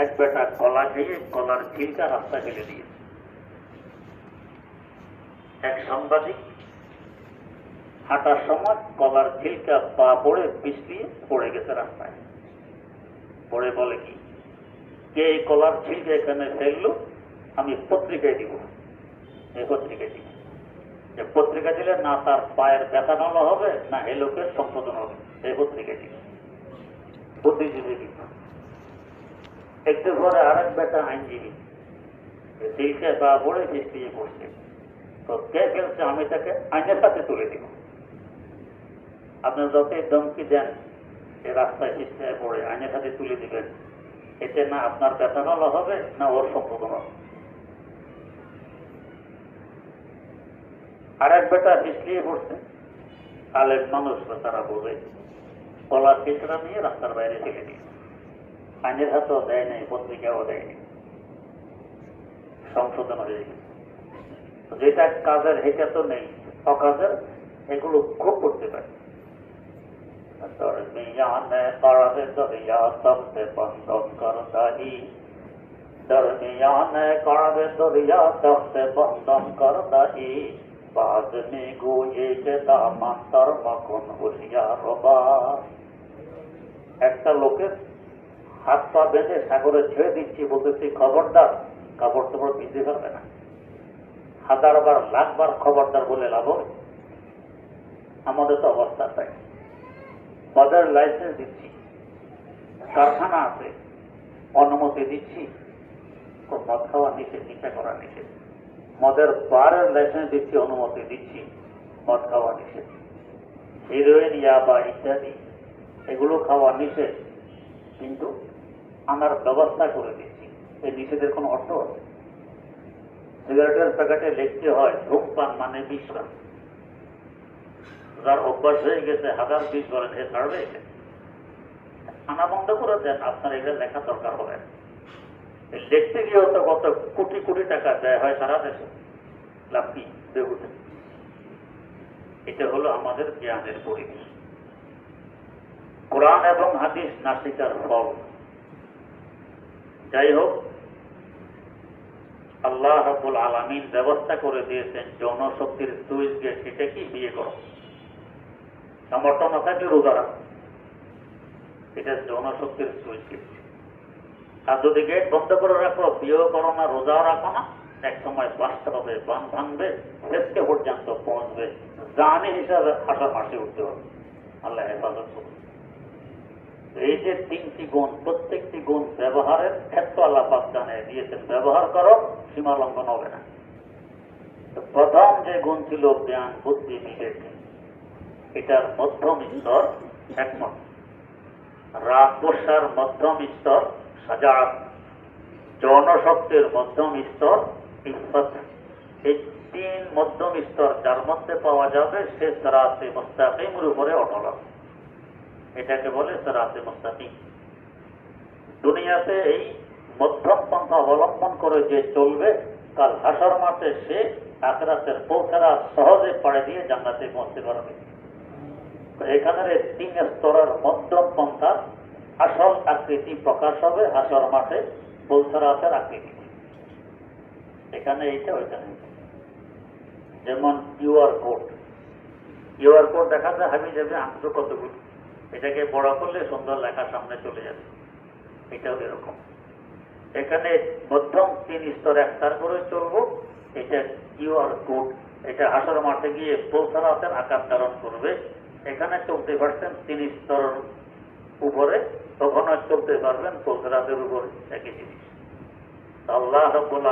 এক বেটা কলা খেয়ে কলার ছিলকা রাস্তা ফেলে দিয়েছে। এক সাংবাদিক হাঁটার সময় কলার ছিলকা পা পড়ে পিছলিয়ে পড়ে গেছে রাস্তায়। পড়ে বলে কি, কে এই কলার ছিলকা এখানে ফেলল, আমি পত্রিকায় দিব। এই পত্রিকায় দিব। যে পত্রিকা দিলে না তার পায়ের ব্যথা ভালো হবে, না এ লোকের সংশোধন হবে। এই পত্রিকায় দিব। বুদ্ধিজীবী একটু পরে আরেক বেটা আইনজীবী। ছিলকে পা পড়ে পিছলিয়ে পড়ছে তো কে ফেলছে আমি তাকে আইনের সাথে তুলে দিব। আপনি যতই ধমকি দেন যে রাস্তায় পিছিয়ে পড়ে আইনের সাথে তুলে দিবেন। এতে না আপনার ভালো হবে, না ওর সম্পূর্ণ হবে। আর এক বেটা পিছলিয়ে পড়ছে আলের মানুষ তারা বোঝে। কলার পিছড়া নিয়ে রাস্তার বাইরে ফেলে দিয়ে কাজের হাতেও দেয় নাই পত্রিকাও দেয়নি সংশোধন হয়ে গেছে যেটা কাজের হেটা তো নেই অকাজের এগুলো খুব করতে পারে درمیان قرض دریا سب سے بندم کرتا ہی درمیان قرض دریا سب سے بندم کرتا ہی بعد میں گوئے کے دامن تر مکن ہوشیار با একটা লোকের হাত পা বেঁধে সাগরে ছেড়ে দিচ্ছি বলতেছি, খবরদার, কাপড় টাপড় ভিজতে পারবে না। হাজার বার লাখ বার খবরদার বলে লাভ হবে। আমাদের তো অবস্থা তাই। মদের লাইসেন্স দিচ্ছি, কারখানা আছে, অনুমতি দিচ্ছি মদ খাওয়া নিষেধ নিশা করা নিষেধ। মদের বারের লাইসেন্স দিচ্ছি, অনুমতি দিচ্ছি, মদ খাওয়া নিষেধ। হিরোইন ইয়াবা ইত্যাদি, এগুলো খাওয়া নিষেধ। কিন্তু আনার ব্যবস্থা করে দিচ্ছি। এই নিষেধের কোনো অর্থ আছে? সিগারেটের প্যাকেটে লিখতে হয়, ধূমপান মানে বিশ্বাস যার অভ্যাস হয়ে গেছে, হাজার বিশ বলেন এ ছাড়বে আনা বন্ধ করে দেন, আপনার এটা লেখা দরকার হবে। লিখতে গিয়েও তো কত কোটি কোটি টাকা দেয় হয় সারা দেশে। লাভ কি? বেগুতে এটা হলো আমাদের জ্ঞানের পরিবেশ। কোরআন এবং হাদিস নাসিকার ফল। যাই হোক আল্লাহ রাবুল আলমিন ব্যবস্থা করে দিয়েছেন জনশক্তির সুইচ গেট সেটা কি বিয়ে করো। সামর্থ্য না থাকলে রোজা রাখো? এটা জনশক্তির সুইচ গেট আর যদি গেট বন্ধ করে রাখো, বিয়েও করো না, রোজাও রাখো না, এক সময় বাঁচতে হবে, বান ভাঙবে শেষকে পর্যন্ত পৌঁছবে। জানি হিসাবে হাঁটার মাসে উঠতে হবে। আল্লাহ হেফাজত করবে এই যে তিনটি গুণ, প্রত্যেকটি গুণ ব্যবহারের ক্ষেত্র আল্লাহ জানিয়ে দিয়েছেন ব্যবহার করো, সীমা লঙ্ঘন হবে না। প্রথম যে গুণ ছিল জ্ঞান, বুদ্ধি বিবেক এটার মধ্যম স্তর একমত। রাগ গোসার মধ্যম স্তর সাজাত। জনশক্তির মধ্যম স্তর ইফত। এই তিন মধ্যম স্তর যার মধ্যে পাওয়া যাবে, সে সরাতে মুস্তাকিমের উপরে অটল হবে। এটাকে বলে সরাতে মুস্তাকিম। দুনিয়াতে এই মধ্যম পন্থা অবলম্বন করে যে চলবে, কাল হাসর মাঠে সে আখরাতের পৌঁছারা সহজে পাড়ে দিয়ে জান্নাতে পৌঁছতে পারবে। এখানের তিন স্তরের মধ্যম পন্থা আসল আকৃতি প্রকাশ হবে হাসর মাঠে পৌঁছারাতের আকৃতি। এখানে এইটা, ওইখানে। যেমন কিউআর কোড। কিউআর কোড দেখা যায় হাবি যাবে আংশ কতগুলো? এটাকে বড় করলে সুন্দর লেখা সামনে চলে যাবে। এটাও এরকম। এখানে মধ্যম তিন স্তর একটার করে চলবো। এটা কিউআর কোড এটা হাসর মাঠে গিয়ে পৌঁছারাতের আকার ধারণ করবে। এখানে চলতে পারছেন তিন স্তর উপরে, তখনও চলতে পারবেন পৌঁছারাতের উপরে। একই জিনিস। আল্লাহ রাব্বুল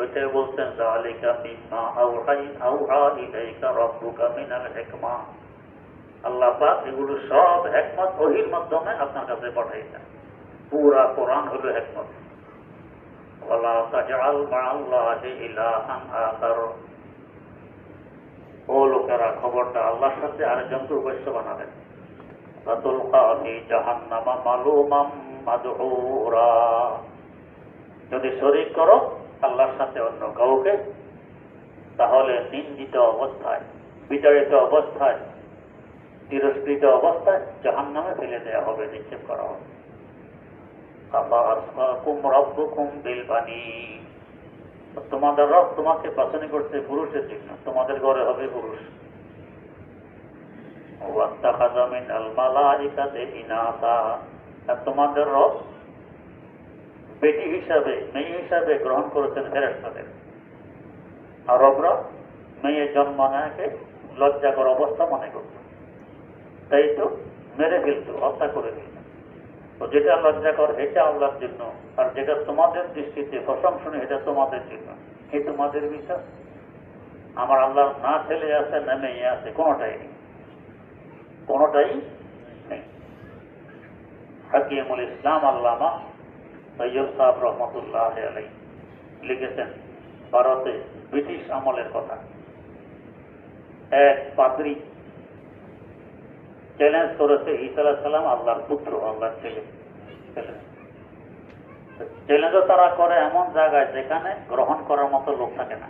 ওইটাই বলছেন, যালিকা মিম্মা আওহাই, আওহা ইলাইকা রাব্বুকা মিনাল হিকমা। আল্লাহ পাক এগুলো সব একমত ওহির মাধ্যমে আপনার কাছে পাঠাইছেন। পুরা কোরআন হলো আখার। ও লোকেরা, খবরটা আল্লাহর সাথে বানাবেন। ফি জাহান্নামা মালুমাম মাদহুরা। যদি শরীর করো আল্লাহর সাথে অন্য কাউকে, তাহলে নিন্দিত অবস্থায়, বিতাড়িত অবস্থায় তিরস্কৃত অবস্থায় জাহান নামে ফেলে দেওয়া হবে, নিক্ষেপ করা হবে। তোমাদের রব তোমাকে পছন্দ করছে পুরুষের জন্য, তোমাদের ঘরে হবে পুরুষ। তোমাদের রব বেটি হিসাবে, মেয়ে হিসাবে গ্রহণ করেছেন ফেরেস্তাদের আর রবরা মেয়ে জন্ম লজ্জাকর অবস্থা মনে করত। তাই তো মেরে ফেলত হত্যা করে দিল। তো যেটা লজ্জাকর এটা আল্লাহর জন্য। আর যেটা তোমাদের দৃষ্টিতে প্রশংসনীয়, এটা তোমাদের জন্য। এ তোমাদের বিশ্বাস? আমার আল্লাহ না ছেলে আছে, না মেয়ে আছে, কোনোটাই নেই। কোনোটাই নেই। হাকিমুল ইসলাম আল্লামা সৈয়দ সাহেব রহমতুল্লাহ আলাই লিখেছেন ভারতে ব্রিটিশ আমলের কথা। এক পাদ্রী চ্যালেঞ্জ করেছে ঈসা আলাহ আল্লাহর পুত্র, আল্লাহর ছেলে। চ্যালেঞ্জও তারা করে এমন জায়গায় যেখানে গ্রহণ করার মতো লোক থাকে না।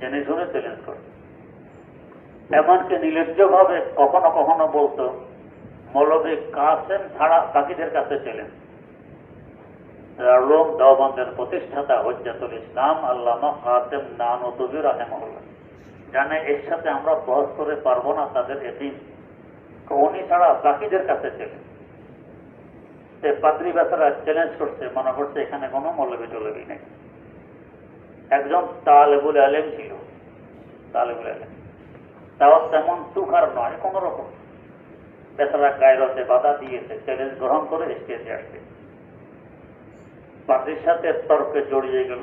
জেনে শুনে চ্যালেঞ্জ করে। এমনকি নির্লজ্জভাবে কখনো কখনো বলতো, মৌলবী কাসেম ছাড়া বাকিদের কাছে চ্যালেঞ্জ রোম দেওবন্দের প্রতিষ্ঠাতা হজ্জাতুল ইসলাম, আল্লামা কাসেম নানুতবি রাহেমুল্লাহ জানে এর সাথে আমরা বহস করে পারব না তাদের এদিন উনি ছাড়া বাকিদের কাছে ছিলেন। সে পাদ্রী বেচারা চ্যালেঞ্জ করছে, মনে করছে এখানে কোনো মৌলবী টলবি নেই। একজন তালেবুল আলেম ছিল, তালেবুল আলেম। তাও তেমন সুখার নয়, কোন রকম। বেচারা গায়রতে বাধা দিয়েছে চ্যালেঞ্জ গ্রহণ করে স্টেজে আসছে। পাদ্রির সাথে তর্কে জড়িয়ে গেল।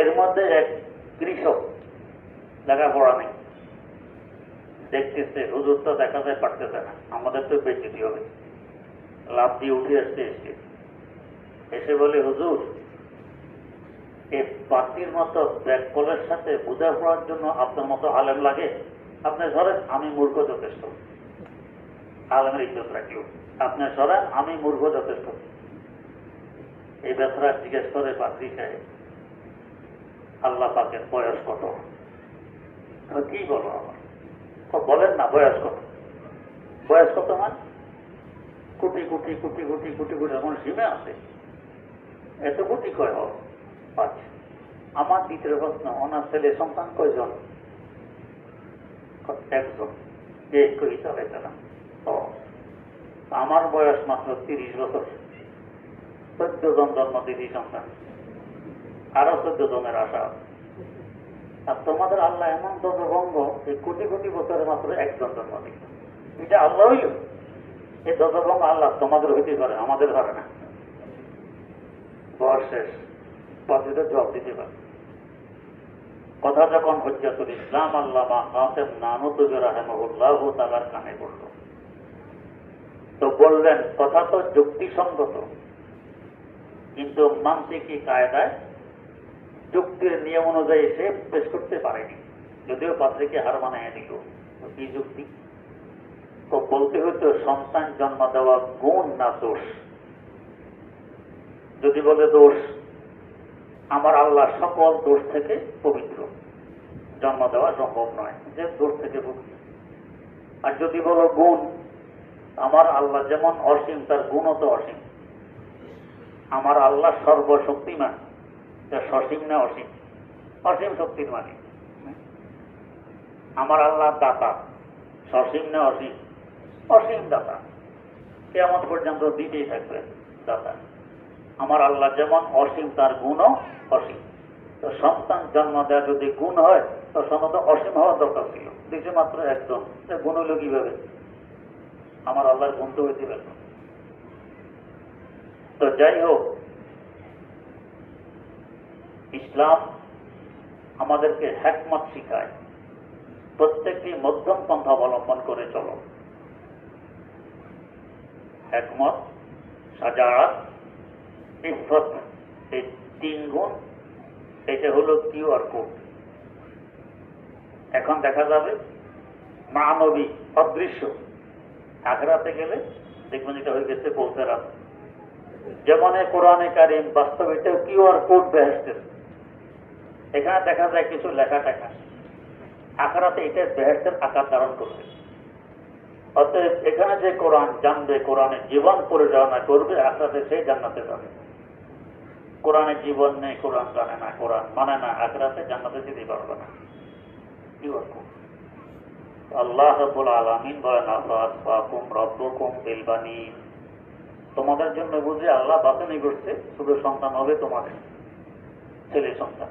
এর মধ্যে এক কৃষক লেখাপড়া নেই। দেখতেছে হুজুর তো দেখা যায় পারতেছে না। আমাদের তো বেঁচে হবে। লাভ দিয়ে উঠে আসতে এসে। এসে বলে, হুজুর এই পার্টির মতো ব্যাককলের সাথে বোঝা পড়ার জন্য আপনার মতো আলেম লাগে? আপনি ধরেন, আমি মূর্খ যথেষ্ট। আলেমের ইজ্জত রাখিও। আপনি সরেন আমি মূর্খ যথেষ্ট। এই ব্যাপারে জিজ্ঞেস করে পাত্রী সাহেব, আল্লাহ পাকের বয়স কত? কি বলো আমার বলেন না বয়স কত বয়স কত মানে? কোটি কোটি কোটি কোটি কোটি কোটি, এখন সীমে আছে। এত কোটি কয় হোক আচ্ছা আমার দ্বিতীয় প্রশ্ন, ওনার ছেলে সন্তান কয়জন? একজন। যে করি চালাইছিলাম ও। আমার বয়স মাত্র তিরিশ বছর। চোদ্দ জন জন্ম দিদি সন্তান। আরও চোদ্দ জনের আশা আর তোমাদের আল্লাহ এমন দজভঙ্গ এই কোটি কোটি বছরে মাত্র একজন জন্ম দিল এটা আল্লাহ হইল এই দজভঙ্গ আল্লাহ তোমাদের হইতে পারে, আমাদের পারে না। বয়স শেষ পদ্ধতিতে জবাব দিতে পারে। কথা যখন হজ্জাতুল ইসলাম আল্লামা কাসেম নানুতুজুর রাহেমহুল্লাহ তালার কানে পড়ল তো বললেন, কথা তো যুক্তিসঙ্গত, কিন্তু মানসিকী কায়দায়? যুক্তির নিয়ম অনুযায়ী সে পেশ করতে পারেনি। যদিও পাত্রীকে হার মানায় দিল কি যুক্তি? তো বলতে হতো সন্তান জন্ম দেওয়া গুণ না দোষ? যদি বলে দোষ, আমার আল্লাহ সকল দোষ থেকে পবিত্র। জন্ম দেওয়া সম্ভব নয়, যে দোষ থেকে পবিত্র। আর যদি বলো গুণ, আমার আল্লাহ যেমন অসীম, তার গুণও তো অসীম। আমার আল্লাহ সর্বশক্তিমান। সসীম না অসীম? অসীম শক্তির মালিক আমার আল্লাহ দাতা। সসীম না অসীম? অসীম দাতা। কেমন পর্যন্ত দিতেই থাকবে দাতা। আমার আল্লাহ যেমন অসীম, তার গুণও অসীম। তো সন্তান জন্ম দেওয়া যদি গুণ হয়, তো সনত অসীম হওয়ার দরকার ছিল। দিচ্ছে মাত্র একজন। গুণ হইল কীভাবে? আমার আল্লাহর গুণ তো পারল তো যাই হোক ইসলাম আমাদেরকে হ্যাকমত শিখায়। প্রত্যেকটি মধ্যম পন্থা অবলম্বন করে চলো। হ্যাকমত সাজাত এই তিন গুণ এটা হলো কিউআর কোড। এখন দেখা যাবে মানবী অদৃশ্য। আগ্রাতে গেলে দেখবেন এটা হয়ে গেছে বলতে রাত। যেমন কোরআনে কারিম বাস্তব এটাও কিউআর কোড বেহেস্টের এখানে দেখা যায় কিছু লেখা টেখা আখড়াতে এটা বেহেস্টের আকার ধারণ করবে। অতএব এখানে যে কোরআন জানবে, কোরআনে জীবন পরিচালনা করবে, আখরাতে সেই জান্নাতে যাবে। কোরআনে জীবন নেই, কোরআন জানে না, কোরআন মানে না, আখরাতে জান্নাতে যেতে পারবে না। কি আল্লাহ আলমিন বলেন বিলবানিন তোমাদের জন্য বুঝে আল্লাহ বাছানি করছে শুধু সন্তান হবে তোমাদের, ছেলে সন্তান।